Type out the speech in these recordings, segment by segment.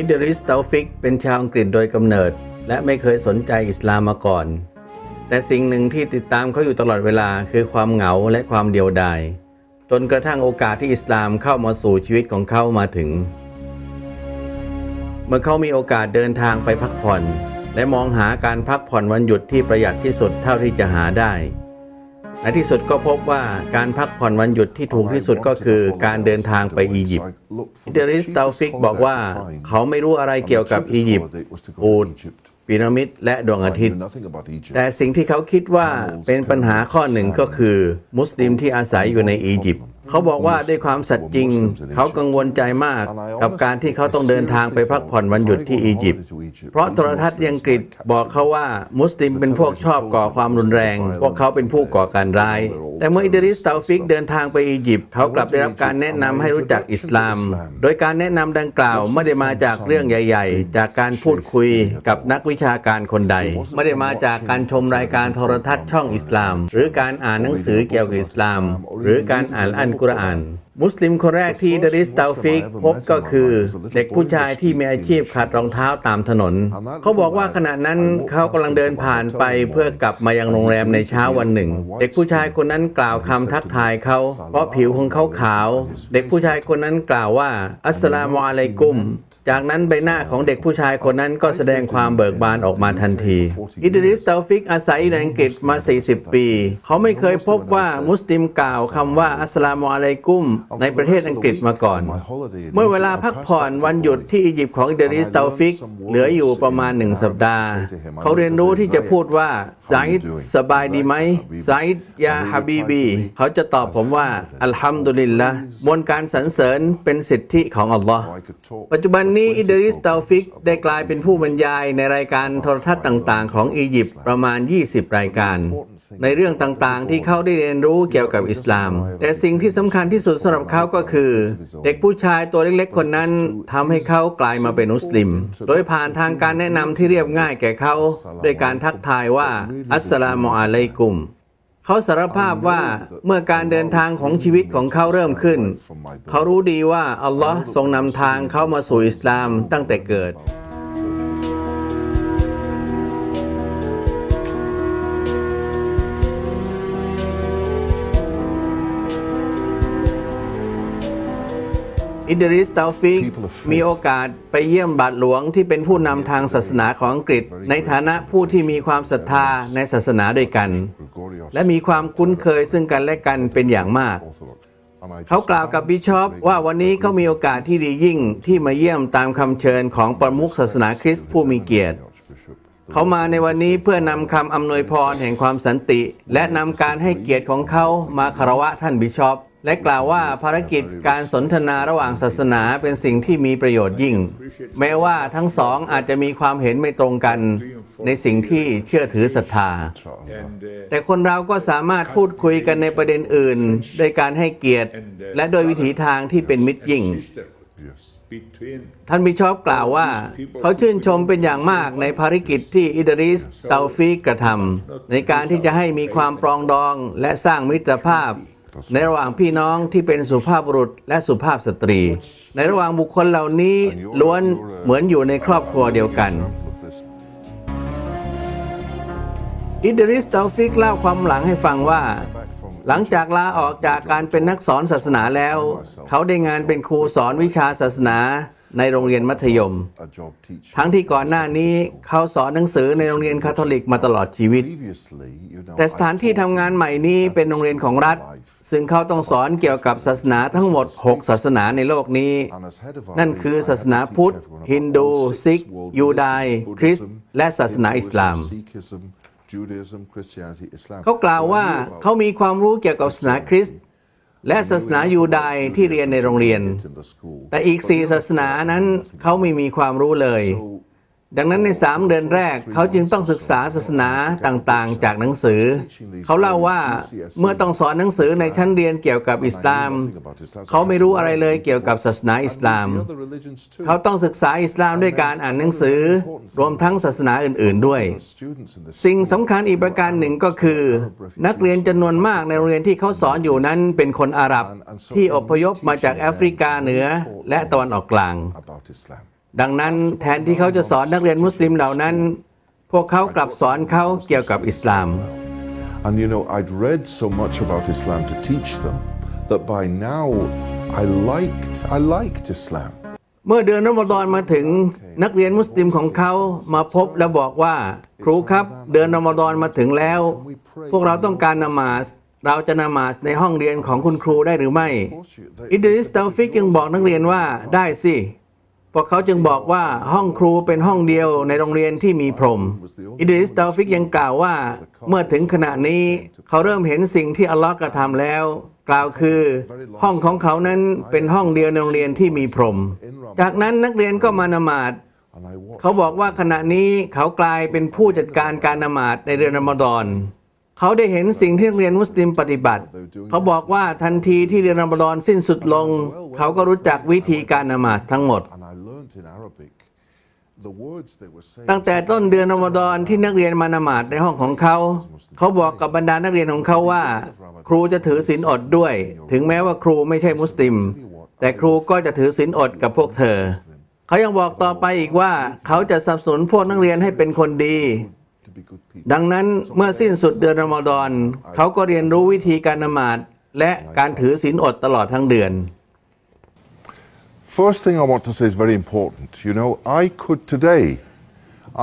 อิดริสเตาฟิกเป็นชาวอังกฤษโดยกำเนิด และไม่เคยสนใจอิสลามมาก่อน แต่สิ่งหนึ่งที่ติดตามเขาอยู่ตลอดเวลาคือความเหงาและความเดียวดาย จนกระทั่งโอกาสที่อิสลามเข้ามาสู่ชีวิตของเขามาถึง เมื่อเขามีโอกาสเดินทางไปพักผ่อน และมองหาการพักผ่อนวันหยุดที่ประหยัดที่สุดเท่าที่จะหาได้ ในที่สุดก็พบว่าการพักผ่อนวันหยุดที่ถูกที่สุดก็คือการเดินทางไปอียิปต์อิดริสเตาฟิกบอกว่าเขาไม่รู้อะไรเกี่ยวกับอียิปต์อูดพีระมิดและดวงอาทิตย์ แต่สิ่งที่เขาคิดว่าเป็นปัญหาข้อหนึ่งก็คือ มุสลิมที่อาศัยอยู่ในอียิปต์ เขาบอกว่าด้วยความสัตย์จริง เขากังวลใจมากกับการที่เขาต้องเดินทางไปพักผ่อนวันหยุดที่อียิปต์เพราะโทรทัศน์ที่อังกฤษบอกเขาว่ามุสลิมเป็นพวกชอบก่อความรุนแรง พวกเขาเป็นผู้ก่อการร้าย แต่เมื่ออิดริสตาฟิกเดินทางไปอียิปต์เขากลับได้รับการแนะนำให้รู้จักอิสลาม โดยการแนะนำดังกล่าวไม่ได้มาจากเรื่องใหญ่ ๆ จากการพูดคุยกับนักวิชาการคนใด ไม่ได้มาจากการชมรายการโทรทัศน์ช่องอิสลาม หรือการอ่านหนังสือเกี่ยวกับอิสลาม หรือการอ่านอัลกุรอาน มุสลิมคนแรกที่ดริสตาฟิกพบก็คือ เด็กผู้ชายที่มีอาชีพขัดรองเท้าตามถนน เขาบอกว่าขณะนั้นเขากำลังเดินผ่านไปเพื่อกลับมายังโรงแรมในเช้าวันหนึ่ง เด็กผู้ชายคนนั้นกล่าวคำทักทายเขา เพราะผิวของเขาขาว เด็กผู้ชายคนนั้นกล่าวว่า อัสสลามุอะลัยกุม จากนั้นใบหน้าของเด็กผู้ชายคนนั้นก็แสดงความเบิกบานออกมาทันที อิดริสตาฟิกอาศัยในอังกฤษมา 40 ปี เขาไม่เคยพบว่ามุสลิมกล่าวคำว่าอัสสลามุอะลัยกุมในประเทศอังกฤษมาก่อน เมื่อเวลาพักผ่อนวันหยุดที่อียิปต์ของอิดริสตาฟิก เหลืออยู่ประมาณหนึ่งสัปดาห์ เขาเรียนรู้ที่จะพูดว่าไซด์สบายดีไหมไซด์ยาฮาบีบี เขาจะตอบผมว่า อัลฮัมดุลิลละมวลการสรรเสริญเป็นสิทธิของอัลลอฮ์ปัจจุบันนี้อิดริสตาฟิกได้กลายเป็นผู้บรรยายในรายการโทรทัศน์ต่าง ๆ ของอียิปต์ประมาณ 20 รายการ ในเรื่องต่างๆ ที่เขาได้เรียนรู้เกี่ยวกับอิสลาม แต่สิ่งที่สำคัญที่สุดสำหรับเขาก็คือ เด็กผู้ชายตัวเล็กๆ คนนั้นทำให้เขากลายมาเป็นมุสลิม โดยผ่านทางการแนะนำที่เรียบง่ายแก่เขาด้วยการทักทายว่า อัสสลามุอะลัยกุมเขาสารภาพว่าเมื่อการเดินทางของชีวิตของเขาเริ่มขึ้น เขารู้ดีว่าอัลลอฮ์ทรงนำทางเขามาสู่อิสลามตั้งแต่เกิด อิดริสตาฟิกมีโอกาสไปเยี่ยมบาทหลวงที่เป็นผู้นำทางศาสนาของอังกฤษ ในฐานะผู้ที่มีความศรัทธาในศาสนาด้วยกัน และมีความคุ้นเคยซึ่งกันและกันเป็นอย่างมาก เขากล่าวกับบิชอปว่าวันนี้เขามีโอกาสที่ดียิ่งที่มาเยี่ยมตามคำเชิญของประมุขศาสนาคริสต์ผู้มีเกียรติเขามาในวันนี้เพื่อนำคำอำนวยพรแห่งความสันติ และนำการให้เกียรติของเขามาคารวะท่านบิชอป และกล่าวว่าภารกิจการสนทนาระหว่างศาสนาเป็นสิ่งที่มีประโยชน์ยิ่ง แม้ว่าทั้งสองอาจจะมีความเห็นไม่ตรงกันในสิ่งที่เชื่อถือศรัทธา แต่คนเราก็สามารถพูดคุยกันในประเด็นอื่นโดยการให้เกียรติ และโดยวิถีทางที่เป็นมิตรยิ่งท่านบิชอปกล่าวว่า เขาชื่นชมเป็นอย่างมากในภารกิจที่อิดริสเตาฟิกกระทำในการที่จะให้มีความปรองดองและสร้างมิตรภาพ ในระหว่างพี่น้องที่เป็นสุภาพบุรุษและสุภาพสตรี ในระหว่างบุคคลเหล่านี้ล้วนเหมือนอยู่ในครอบครัวเดียวกัน อิดริสเตาฟิกเล่าความหลังให้ฟังว่า หลังจากลาออกจากการเป็นนักสอนศาสนาแล้ว เขาได้งานเป็นครูสอนวิชาศาสนา ในโรงเรียนมัธยม ทั้งที่ก่อนหน้านี้เขาสอนหนังสือในโรงเรียนคาทอลิกมาตลอดชีวิต แต่สถานที่ทำงานใหม่นี้เป็นโรงเรียนของรัฐ ซึ่งเขาต้องสอนเกี่ยวกับศาสนาทั้งหมด 6 ศาสนาในโลกนี้ นั่นคือศาสนาพุทธ ฮินดู ซิก ยูดาย คริสต์ และศาสนาอิสลามเขากล่าวว่าเขามีความรู้เกี่ยวกับศาสนาคริสต์ และศาสนายูดายที่เรียนในโรงเรียน แต่อีกสี่ศาสนานั้นเขาไม่มีความรู้เลย ดังนั้นในสามเดือนแรก เขาจึงต้องศึกษาศาสนาต่างๆ จากหนังสือ เขาเล่าว่าเมื่อต้องสอนหนังสือในชั้นเรียนเกี่ยวกับอิสลาม เขาไม่รู้อะไรเลยเกี่ยวกับศาสนาอิสลาม เขาต้องศึกษาอิสลามด้วยการอ่านหนังสือ รวมทั้งศาสนาอื่นๆด้วย สิ่งสำคัญอีกประการหนึ่งก็คือ นักเรียนจำนวนมากในโรงเรียนที่เขาสอนอยู่นั้นเป็นคนอาหรับที่อพยพมาจากแอฟริกาเหนือและตะวันออกกลาง ดังนั้นแทนที่เขาจะสอนนักเรียนมุสลิมเหล่านั้น พวกเขากลับสอนเขาเกี่ยวกับอิสลาม And you know, I'd read so much about Islam to teach them that by now I liked I liked Islam. เมื่อเดือนรอมฎอนมาถึงนักเรียนมุสลิมของเขามาพบและบอกว่า ครูครับ เดือนรอมฎอนมาถึงแล้ว พวกเราต้องการนมาสเราจะนมาสในห้องเรียนของคุณครูได้หรือไม่ อิดริสตาฟิกจึงบอกนักเรียนว่าได้สิ พวกเขาจึงบอกว่าห้องครูเป็นห้องเดียวในโรงเรียนที่มีพรม อิดริสตาฟิกยังกล่าวว่า เมื่อถึงขณะนี้เขาเริ่มเห็นสิ่งที่อัลลอฮ์กระทำแล้ว กล่าวคือ ห้องของเขานั้นเป็นห้องเดียวในโรงเรียนที่มีพรม จากนั้นนักเรียนก็มานมาดเขาบอกว่าขณะนี้เขากลายเป็นผู้จัดการการนมาดในเดือนรอมฎอน เขาได้เห็นสิ่งที่นักเรียนมุสลิมปฏิบัติ เขาบอกว่าทันทีที่เดือนรอมฎอนสิ้นสุดลง เขาก็รู้จักวิธีการนมาสทั้งหมด ตั้งแต่ต้นเดือนรอมฎอนที่นักเรียนมานมาดในห้องของเขา เขาบอกกับบรรดานักเรียนของเขาว่า ครูจะถือศีลอดด้วย ถึงแม้ว่าครูไม่ใช่มุสลิม แต่ครูก็จะถือศีลอดกับพวกเธอ เขายังบอกต่อไปอีกว่า เขาจะสนับสนุนพวกนักเรียนให้เป็นคนดี to be good people. ดังนั้นเมื่อสิ้นสุดเดือนรอมฎอนเขาก็เรียนรู้วิธีการนมาดและการถือศีลอดตลอดทั้งเดือน First thing I want to say is very important. You know, I could today,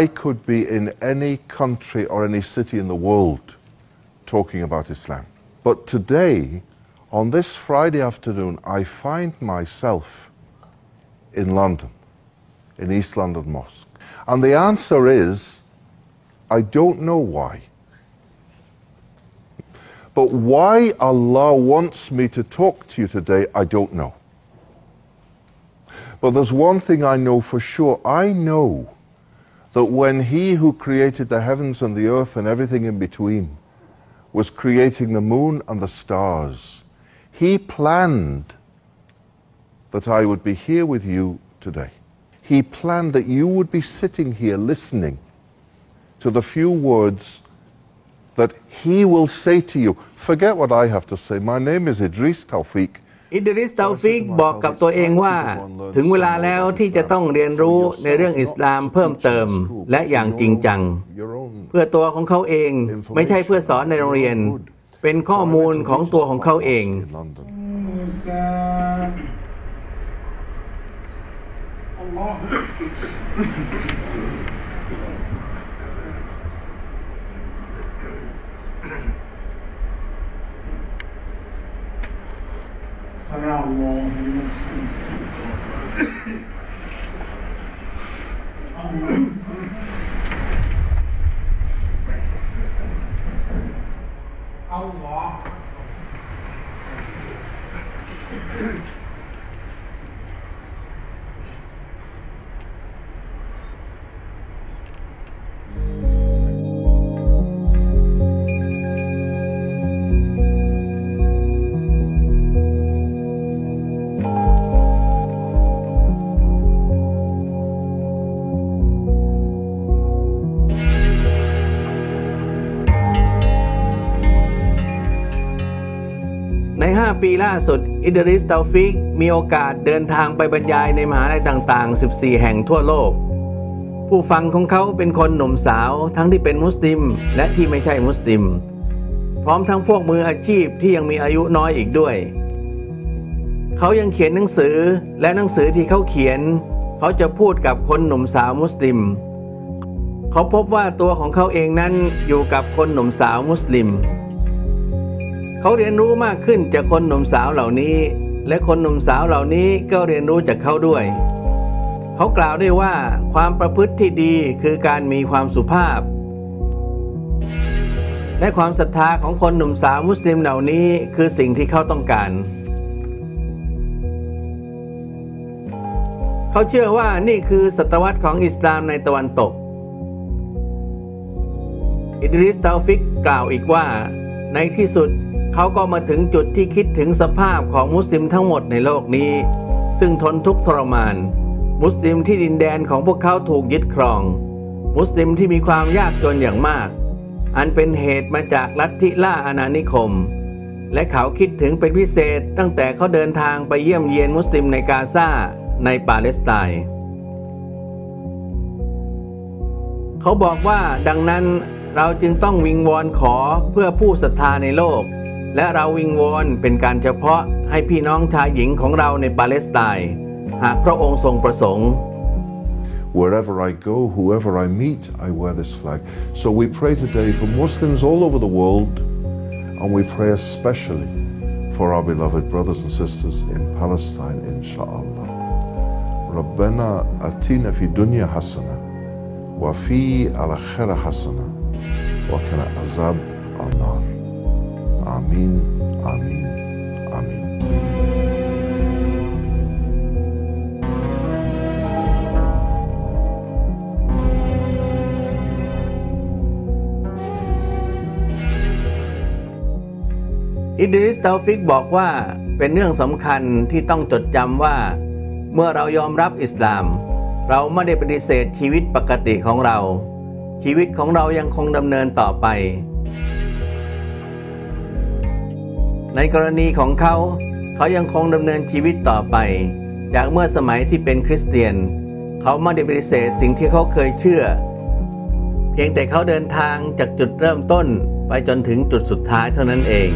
I could be in any country or any city in the world talking about Islam. But today, on this Friday afternoon, I find myself in London, in East London Mosque. And the answer is, I don't know why. But why Allah wants me to talk to you today, I don't know. But there's one thing I know for sure. I know that when He who created the heavens and the earth and everything in between was creating the moon and the stars, He planned that I would be here with you today. He planned that you would be sitting here listening to the few words that He will say to you. Forget what I have to say. My name is Idris Tawfiq. อิดริสตาฟิกบอกกับตัวเองว่า ถึงเวลาแล้วที่จะต้องเรียนรู้ในเรื่องอิสลามเพิ่มเติมและอย่างจริงจัง Your own เพื่อตัวของเขาเองไม่ใช่เพื่อสอนในโรงเรียน เป็นข้อมูลของตัวของเขาเอง くれるそれはもう ปีล่าสุด อิดริสตาฟิก มีโอกาสเดินทางไปบรรยายในมหาลัยต่างๆ 14 แห่งทั่วโลก ผู้ฟังของเขาเป็นคนหนุ่มสาวทั้งที่เป็นมุสลิม และที่ไม่ใช่มุสลิม พร้อมทั้งพวกมืออาชีพที่ยังมีอายุน้อยอีกด้วย เขายังเขียนหนังสือและหนังสือที่เขาเขียน เขาจะพูดกับคนหนุ่มสาวมุสลิม เขาพบว่าตัวของเขาเองนั้นอยู่กับคนหนุ่มสาวมุสลิม เขาเรียนรู้มากขึ้นจากคนหนุ่มสาวเหล่านี้ และคนหนุ่มสาวเหล่านี้ก็เรียนรู้จากเขาด้วย เขากล่าวได้ว่าความประพฤติที่ดีคือการมีความสุภาพ และความศรัทธาของคนหนุ่มสาวมุสลิมเหล่านี้คือสิ่งที่เขาต้องการ เขาเชื่อว่านี่คือศตวรรษของอิสลามในตะวันตก อิดริสตาฟิกกล่าวอีกว่า ในที่สุด เขาก็มาถึงจุดที่คิดถึงสภาพของมุสลิมทั้งหมดในโลกนี้ ซึ่งทนทุกข์ทรมาน มุสลิมที่ดินแดนของพวกเขาถูกยึดครอง มุสลิมที่มีความยากจนอย่างมาก อันเป็นเหตุมาจากลัทธิล่าอาณานิคม และเขาคิดถึงเป็นพิเศษตั้งแต่เขาเดินทางไปเยี่ยมเยียนมุสลิมในกาซาในปาเลสไตน์เขาบอกว่าดังนั้นเราจึงต้องวิงวอนขอเพื่อผู้ศรัทธาในโลก และเราวิงวอนเป็นการเฉพาะให้พี่น้องชายหญิงของเราในปาเลสไตน์ หากพระองค์ทรงประสงค์ Wherever I go, whoever I meet, I wear this flag. So we pray today for Muslims all over the world, and we pray especially for our beloved brothers and sisters in Palestine, inshallah. ربنا أتينا في الدنيا حسنة وفي الآخرة حسنة وكان عذاب النار Amin, amin, amin. อิดริสตาฟิกบอกว่าเป็นเรื่องสำคัญที่ต้องจดจำว่า เมื่อเรายอมรับอิสลาม เราไม่ได้ปฏิเสธชีวิตปกติของเรา ชีวิตของเรายังคงดำเนินต่อไป ในกรณีของเขา เขายังคงดำเนินชีวิตต่อไป จากเมื่อสมัยที่เป็นคริสเตียน เขาไม่ได้ปฏิเสธสิ่งที่เขาเคยเชื่อ เพียงแต่เขาเดินทางจากจุดเริ่มต้นไปจนถึงจุดสุดท้ายเท่านั้นเอง